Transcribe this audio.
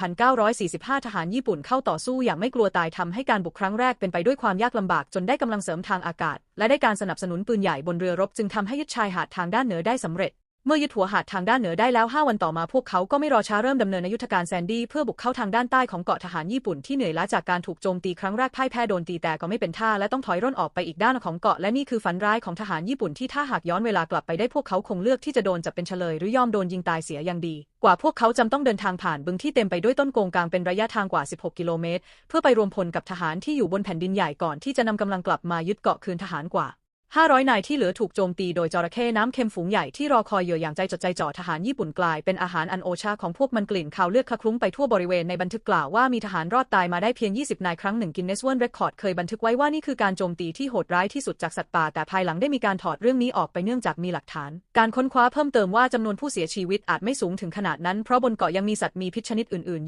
1945 ทหารญี่ปุ่นเข้าต่อสู้อย่างไม่กลัวตายทำให้การบุกครั้งแรกเป็นไปด้วยความยากลำบากจนได้กำลังเสริมทางอากาศ และได้การสนับสนุนปืนใหญ่บนเรือรบจึงทำให้ยึดชายหาดทางด้านเหนือได้สำเร็จ เมื่อยึดหัวหาดทางด้านเหนือได้แล้ว 5 วันต่อมาพวกเขาก็ไม่รอช้าเริ่มดำเนินยุทธการแซนดี้เพื่อบุกเข้าทางด้านใต้ของเกาะทหารญี่ปุ่นที่เหนื่อยล้าจากการถูกโจมตีครั้งแรกพ่ายแพ้โดนตีแต่ก็ไม่เป็นท่าและต้องถอยร่นออกไปอีกด้านของเกาะและนี่คือฝันร้ายของทหารญี่ปุ่นที่ถ้าหากย้อนเวลากลับไปได้พวกเขาคงเลือกที่จะโดนจับเป็นเฉลยหรือยอมโดนยิงตายเสียอย่างดี กว่าพวกเขาจำต้องเดินทางผ่านบึงที่เต็มไปด้วยต้นโกงกลางเป็นระยะทางกว่า 16 กิโลเมตร เพื่อไปรวมพลกับทหารที่อยู่บนแผ่นดินใหญ่ก่อนที่จะนำกำลังกลับมายึดเกาะคืนทหารกว่า 500 นายที่เหลือถูกโจมตีโดยจระเข้น้ำเค็มฝูงใหญ่ที่รอคอยเหยื่ออย่างใจจดใจจ่อทหารญี่ปุ่นกลายเป็นอาหารอันโอชาของพวกมันกลิ่นคาวเลือดคลุ้งไปทั่วบริเวณในบันทึกกล่าวว่ามีทหารรอดตายมาได้เพียง 20 นายครั้งหนึ่งกินเนสเวิร์นเรคคอร์ดเคยบันทึกไว้ว่านี่คือการโจมตีที่โหดร้ายที่สุดจากสัตว์ป่าแต่ภายหลังได้มีการถอดเรื่องนี้ออกไปเนื่องจากมีหลักฐาน การค้นคว้าเพิ่มเติมว่าจำนวนผู้เสียชีวิตอาจไม่สูงถึงขนาดนั้นเพราะบนเกาะยังมีสัตว์มีพิษชนิดอื่นๆ